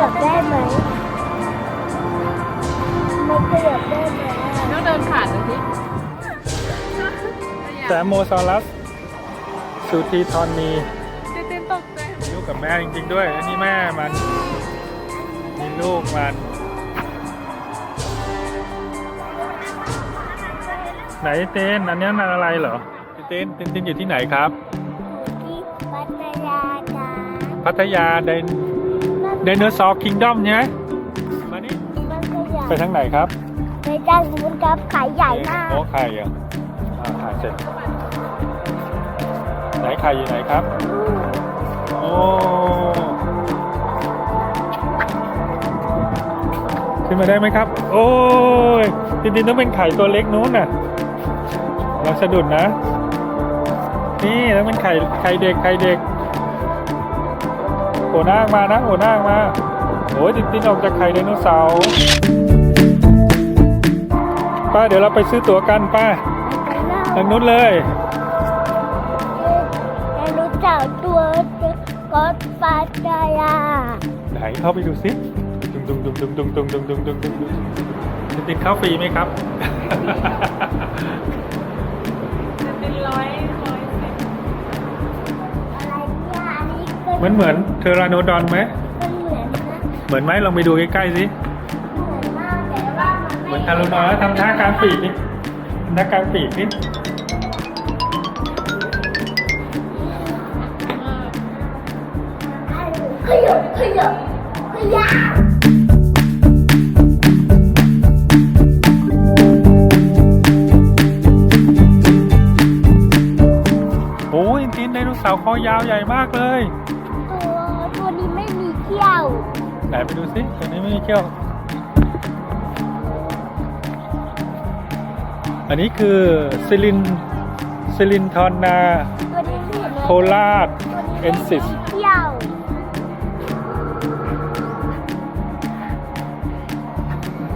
ยับได้ไหมมันขยับได้ไหมต้องเดินผ่านดูสิแซมโมซอรัสสุธีทอนนีตื่นเต้นตกใจลูกกับแม่จริง ๆ ด้วย อันนี้แม่มันนี่ลูกมัน ไหนเต้นอันนี้มันอะไรเหรอเต้นเต้นเต้นอยู่ที่ไหนครับที่พัทยาจ้าพัทยาได ไดโนเสาร์คิงดอมใช่ไหมมานี่มันขยับไปทางไหนครับ ไปด้านนู้นครับขายใหญ่มากโอ้ไข่อะอ่าถ่ายเสร็จ ไหนไข่อยู่ไหนครับ โอ้ขึ้นมาได้ไหมครับ โอ้ยจริงๆต้องเป็นไข่ตัวเล็กนู้นน่ะ เราสะดุดนะ นี่ต้องเป็นไข่ไข่เด็กไข่เด็ก โผล่หน้าออกมานะโผล่หน้าออกมาโอ้ยตินตินออกจากไข่ไดโนเสาร์ป้าเดี๋ยวเราไปซื้อตั๋วกันป้าทางนู้นเลยแต่รู้จักตัวก็พัทยาไหนเข้าไปดูสิดุงดุงดุงดุงดุงดุงดุงดุงดุงดุงดุงตินตินเข้าฟรีไหมครับ มันเหมือนเทอราโนดอนไหมมันเหมือนนะเหมือนไหมลองไปดูใกล้ๆสิเหมือนมากแต่ว่ามันเหมือนทารุนอยทำท่ากลางปีกนี่ท่ากลางปีกนี่ขยับขยับขยับโอ้ยตินไดโนเสาร์คอยาวใหญ่มากเลย ขี้ยวไหนไปดูสิตัวนี้ไม่มีเขี้ยว อันนี้คือซิลินซิลินทอนนาตัวนี้ไม่เห็นเลยโคราชตัวนี้เอ็นซิสไม่มีเขี้ยว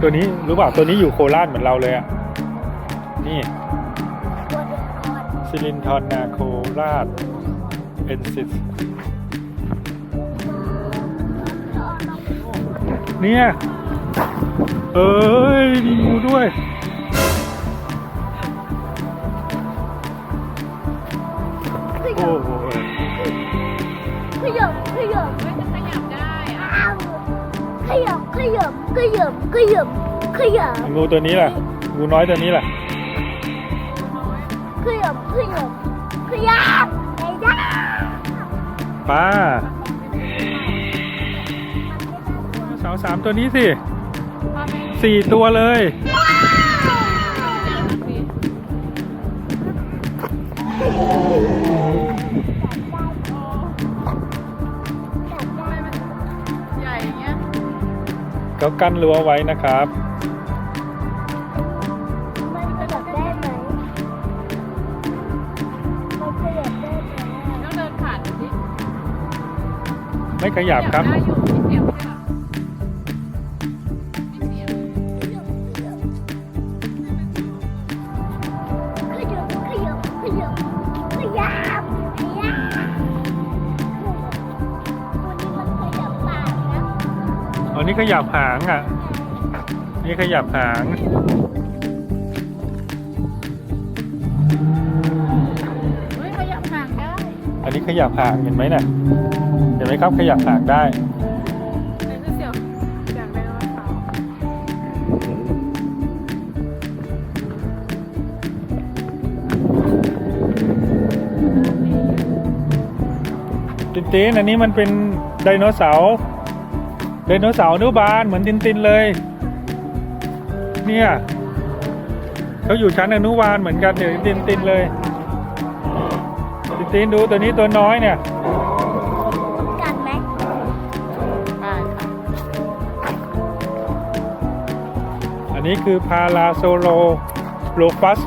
ตัวนี้รู้เปล่าตัวนี้อยู่โคราชเหมือนเราเลยอะ นี่ตัวเด็กอ่อนซิลินทอนนาโคราชเอ็นซิส เนี่ย เอ้ยมีงูด้วยขโอ้ยับโหขยับขยับไม่จะขยับได้อะอ้าวขยับขยับขยับขยับขยับงูตัวนี้ล่ะ งูน้อยตัวนี้ล่ะ ขยับขยับขยับไอ้ด้าป้า สาวสามตัวนี้สิพ่อแม่สี่ตัวเลยใหญ่อย่างเงี้ยเขากั้นรั้วไว้นะครับ มันขยับได้ไหมมันขยับได้ไหมต้องเดินผ่านดูสิไม่ขยับครับ ได้อยู่มีเสียงด้ว ขยับหางอะ นี่ขยับหางเฮ้ยขยับห่างได้อันนี้ขยับหางเห็นไหมน่ะ เห็นไหมครับขยับหางได้นี่คือเสียงอยากได้รองเท้าตินตินอันนี้มันเป็นไดโนเสาร์ ไดโนเสาร์อนุบาลเหมือนตินตินเลย เนี่ยเขาอยู่ชั้นอนุบาลเหมือนกันเดี๋ยวตินตินเลย ตินตินดูตัวนี้ตัวน้อยเนี่ยกัดไหมไปค่ะอันนี้คือพาราโซโลโลฟัส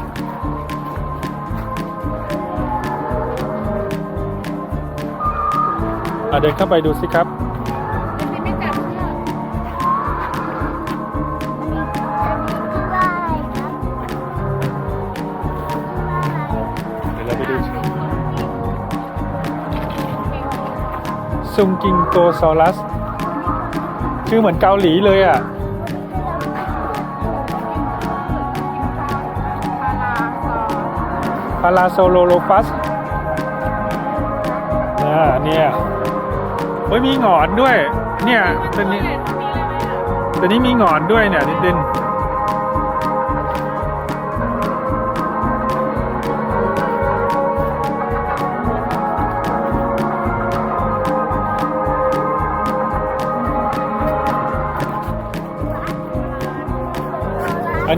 อะเดินเข้าไปดูสิครับ ซุงกิงโกซอรัสชื่อเหมือนเกาหลีเลยอะพาราโซโลโลฟัสอ่เนี่ยเฮ้ยมีหงอนด้วย เนี่ยตัวนี้ใหญ่เท่านี้เลยไหมอะตัวนี้มีหงอนด้วยเนี่ยตินติน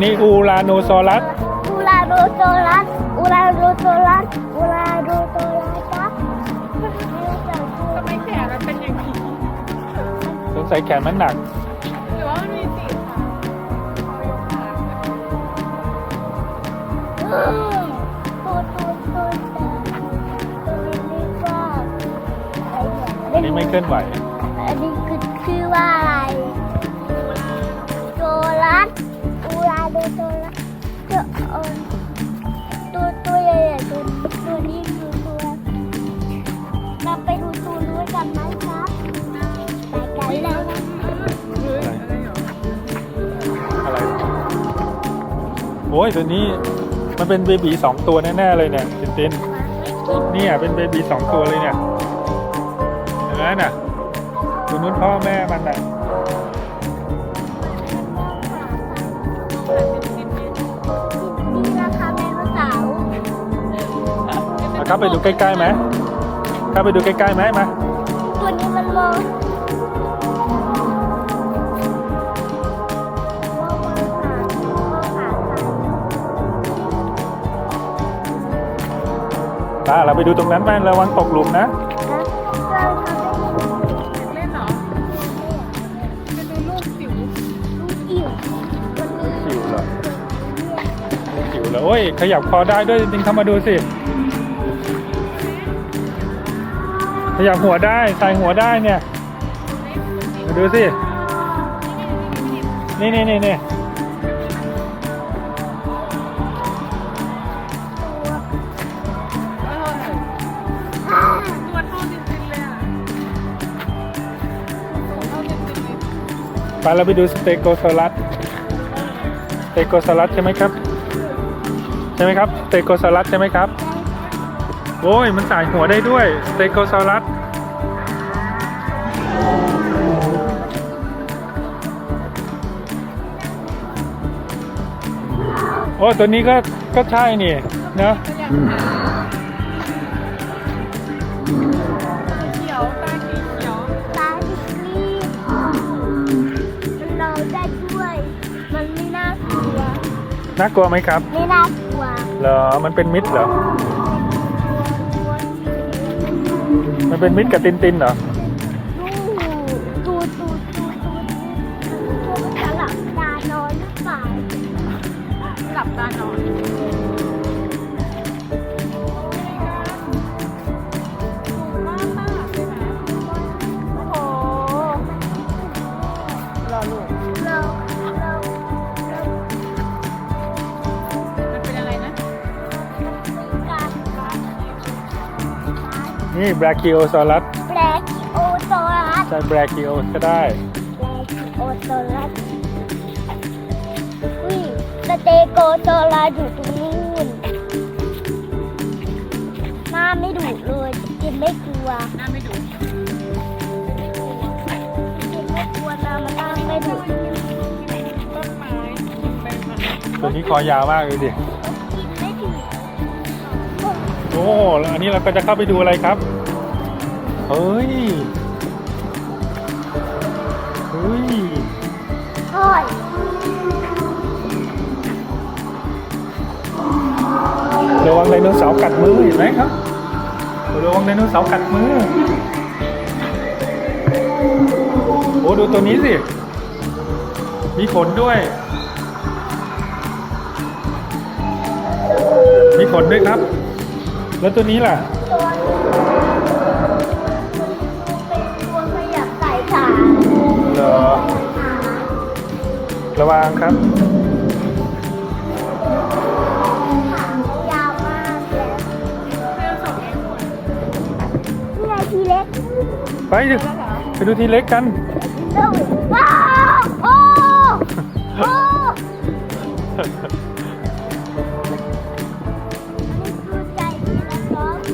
นนี้อูราโนซอรัสอูราโดโซลัสอูราโดโซลัสอูราโดโซลัสครับทำไมแขนมันเป็นอย่างนี้สงสัยแขนมันหนักหรือว่ามันมีสีขาวเอายกขาตัวตัวตัวตัวนี้ก็อันนี้ไม่เคลื่อนไหว อันนี้คือชื่อว่าอะไรโซลัสอูราโดโซลัสตัวอ่อนตัวตัวใหญ่ๆตัวตัวนี้คือตัวเราไปดูตัวนู้นกันไหมครับไปกันเลยนะเฮ้ยอะไรเหรอะไร โอ้ยตัวนี้มันเป็นเบบีสองตัวแน่ๆเลยเนี่ยตินตินเนี่ยเป็นเบบีสองตัวเลยเนี่ยเห็นไหมน่ะตัวนู้นพ่อแม่มันน่ะ เอาเข้าไปดูใกล้ๆไหมเข้าไปดูใกล้ๆไหมมา ตัวนี้มันมองมองมาหามองหาใครตาเราไปดูตรงนั้นไประวังตกหลุมนะนะเราทำได้ยังไงเล่นเหรอจะดูลูกจิ๋วลูกอิ๋ววันนี้จิ๋วเหรอจิ๋วเหรอโอ้ย ขยับคอได้ด้วยจริงๆเข้ามาดูสิ ขยับหัวได้ใส่หัวได้เนี่ยมาดูสิ นี่นี่นี่นี่ตัวเท่าจริงๆเลยไปเราไปดูสเตโกซอรัสสเตโกซอรัสใช่ไหมครับ ใช่ไหมครับสเตโกซอรัสใช่ไหมครับ โอ้ย มันสายหัวได้ด้วยสเตโกซอรัสโอ้ตัวนี้ก็ก็ใช่นี่เนอะก็อยากหาเขียวตาสีเขียวตาดิสนีย์มันเราได้ด้วย มันไม่น่ากลัว น่ากลัวไหมครับ ไม่น่ากลัว เหรอ มันเป็นมิตรเหรอ มันเป็นมิตรกับตินตินเหรอ บราคิโอซอรัสแบล็กโอโซลัสใช่บราคิโอก็ได้ แบล็กโอโซลัสอุ้ยสเตโกโซลัสอยู่ตรงนู้นหน้าไม่ดุเลยกินไม่กลัวหน้าไม่ดุกินไม่กลัวนะมันหน้าไม่ดุต้นไม้ใบไม้ตัวนี้คอยาวมากเลยดิ กินไม่ดุโอ้แล้วอันนี้เราก็จะเข้าไปดูอะไรครับ เฮ้ย เฮ้ย โอ้ยระวังไดโนเสาร์กัดมือเห็นไหมครับ ระวังไดโนเสาร์กัดมือ โอ้ดูตัวนี้สิ มีขนด้วย มีขนด้วยครับ แล้วตัวนี้ล่ะ รอระวังครับทีเล็กไปดูไปดูทีเล็กกันว้าวโอ้โอ้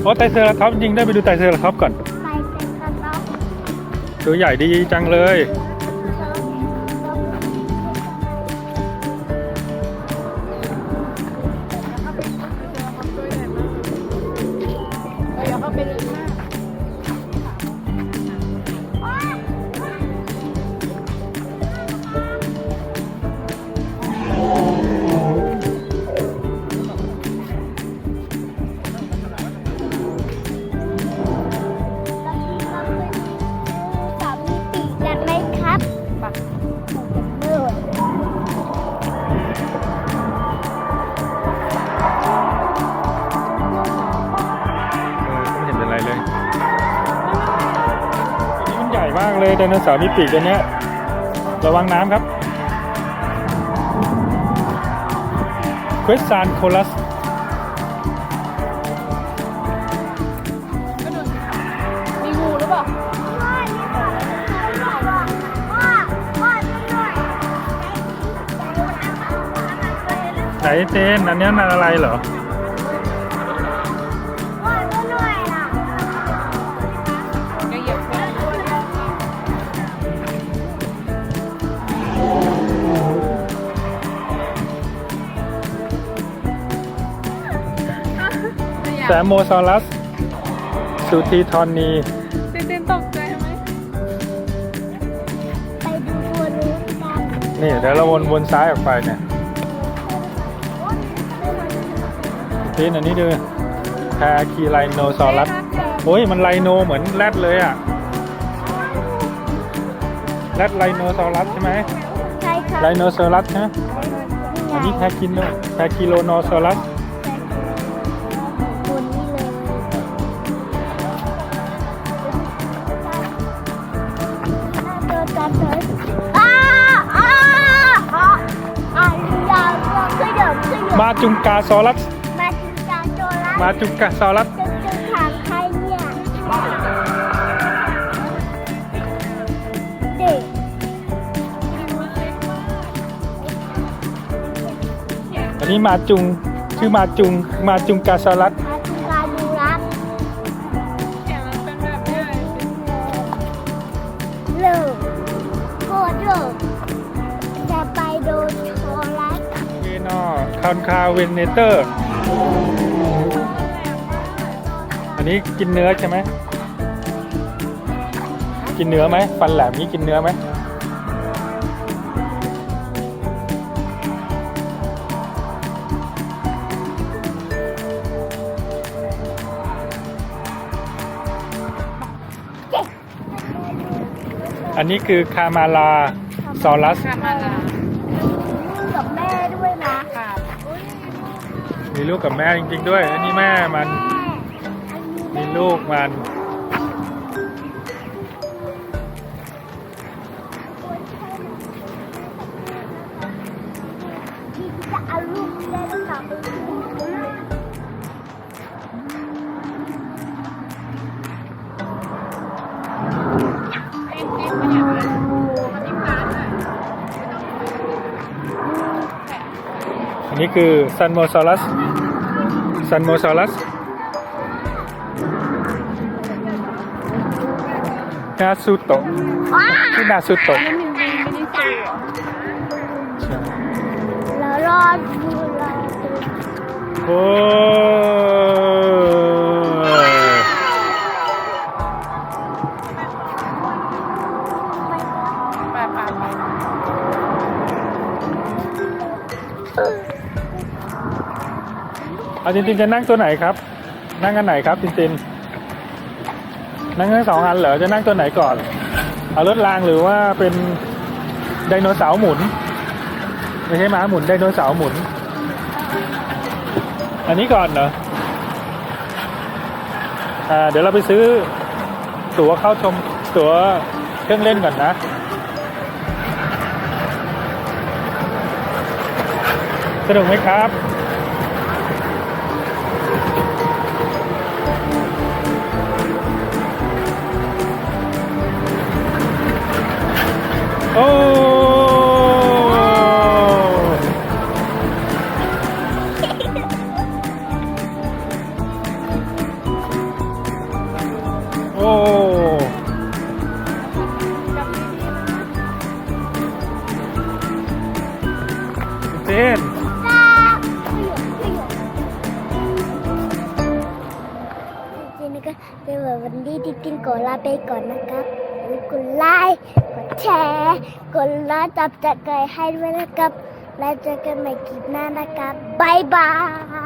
โอ้ไตเซอร์ลท็อปยิงได้ไปดูไตเซอร์ลท็อปก่อน ไตเซอร์ลท็อปตัวใหญ่ดีจังเลย ไดโนเสาร์มีปีกตัวเนี้ยระวังน้ำครับควิสซานโคลัสก็ดูมีงูหรือเปล่าพ่อนี่พ่อพ่อพ่อพ่อช่วยหน่อยไหนเจนอันนี้มันอะไรเหรอพ่อ แซมโมซอรัส สุทีทอนนีเต้นเต้นตกใจไหมไปดูตัวนู้นกันนี่เดี๋ยวเราวนวนซ้ายออกไปเนี่ยเจนอันนี้ดูแพคีไลโนซอรัสโอ้ยมันไลโนเหมือนแรดเลยอะแรดไลโนซอรัสใช่ไหมใช่ครับไลโนซอรัสใช่ไหมอันนี้แพคิโนแพคิโลโนซอรัส มาจุงกาซอรัส มาถึงการโจรแล้วมาจุงกาซอรัสจะจะถามใครเนี่ยเด็กอันนี้มาจุงชื่อมาจุงมาจุงกาซอรัส คอนคาเวนเนเตอร์ อันนี้กินเนื้อใช่ไหม กินเนื้อไหมฟันแหลมนี้กินเนื้อไหมอันนี้คือคามาลาซอรัส คามาลา มีลูกกับแม่จริง ๆ ด้วย อันนี้แม่มัน มีลูกมัน นนี้คือซันโมซอรัสซันโมซอรัสนาซูโตะว้าชื่อนาซูโตะแล้วมันมีไม่ได้เจอใช่แล้วรอดูรอดูโอ้ยไปไปไป เอาตินตินจะนั่งตัวไหนครับ นั่งกันไหนครับตินตินนั่งทั้งสองอันเหรอจะนั่งตัวไหนก่อน เอารถรางหรือว่าเป็นไดโนเสาร์หมุน ไม่ใช่ม้าหมุนไดโนเสาร์หมุน อันนี้ก่อนเหรออ่าเดี๋ยวเราไปซื้อตั๋วเข้าชมตั๋วเครื่องเล่นก่อนนะสนุกไหมครับ โอ้โอ้เจนก็เป็นวันนี้ที่กินโกลาไปก่อนนะครับคุณไล แชร์ กดไลค์ตับจะเกยให้ด้วยนะครับ แล้วเจอกันใหม่คลิปหน้านะครับบายบาย